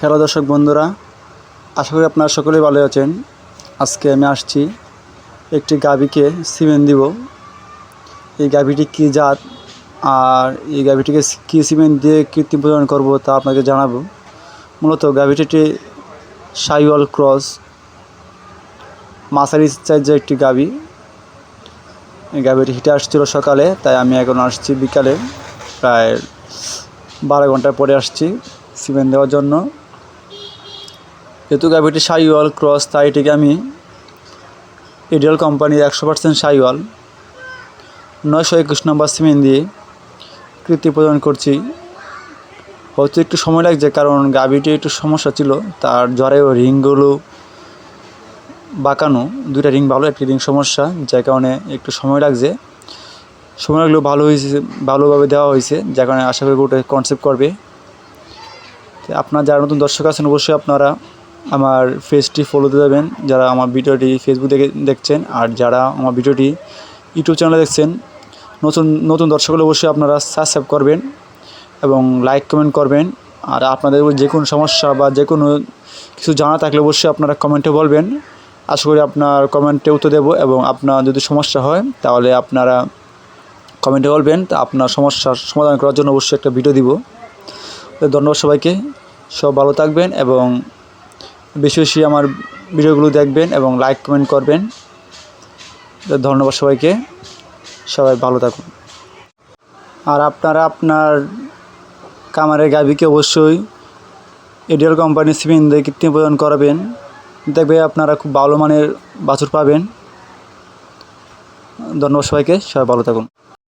Hello দর্শক বন্ধুরা, আশা করি আপনারা সকলেই ভালো আছেন। আজকে আমি আসছি একটি গাভীকে সিমেন্ট দিব। এই গাভীটি কী জাত আর এই গাভীটিকে কী সিমেন্ট দিয়ে কৃত্রিম প্রজনন করব তা আপনাকে জানাব। মূলত গাভীটিটি সাইওয়াল ক্রস মাসারি সাইজের একটি গাভী। এই গাভীটি হিটে আসছিল সকালে, তাই আমি এখন আসছি বিকালে। প্রায় বারো ঘণ্টা পরে আসছি সিমেন্ট দেওয়ার জন্য। যেহেতু গাভীটি সাইওয়াল ক্রস তাই এটিকে আমি ইডিয়াল কোম্পানির একশো পার্সেন্ট সাইওয়াল। নয়শো একুশ নম্বর সিমেন্ট দিয়ে কৃত্রিম প্রদান করছি। হয়তো একটু সময় লাগছে, কারণ গাভীটি একটু সমস্যা ছিল, তার জ্বরে রিংগুলো বাঁকানো, দুইটা রিং ভালো, একটি রিং সমস্যা, যার কারণে একটু সময় লাগছে। সময় লাগলেও ভালো হয়েছে, ভালোভাবে দেওয়া হয়েছে, যার কারণে আশা করি ওটা কনসেপ্ট করবে। আপনার যারা নতুন দর্শক আছেন, অবশ্যই আপনারা আমার পেজটি ফলো দিয়ে দেবেন যারা আমার ভিডিওটি ফেসবুক দেখে দেখছেন আর যারা আমার ভিডিওটি ইউটিউব চ্যানেলে দেখছেন, নতুন নতুন দর্শক হলে অবশ্যই আপনারা সাবস্ক্রাইব করবেন এবং লাইক কমেন্ট করবেন। আর আপনাদের যে কোনো সমস্যা বা যে কোনো কিছু জানা থাকলে অবশ্যই আপনারা কমেন্টে বলবেন। আশা করি আপনার কমেন্টে উত্তর দেবো এবং আপনার যদি সমস্যা হয়, তাহলে আপনারা কমেন্টে বলবেন। তা আপনার সমস্যার সমাধান করার জন্য অবশ্যই একটা ভিডিও দিব। ধন্যবাদ সবাইকে। সব ভালো থাকবেন এবং বেশি বেশি আমার ভিডিওগুলো দেখবেন এবং লাইক কমেন্ট করবেন। ধন্যবাদ সবাইকে। সবাই ভালো থাকুন। আর আপনারা আপনার কামারের গাভীকে অবশ্যই এডিয়াল কোম্পানির সিমেন্ট দিয়ে কৃত্রিম প্রদান করাবেন। দেখবে আপনারা খুব ভালো মানের বাছুর পাবেন। ধন্যবাদ সবাইকে। সবাই ভালো থাকুন।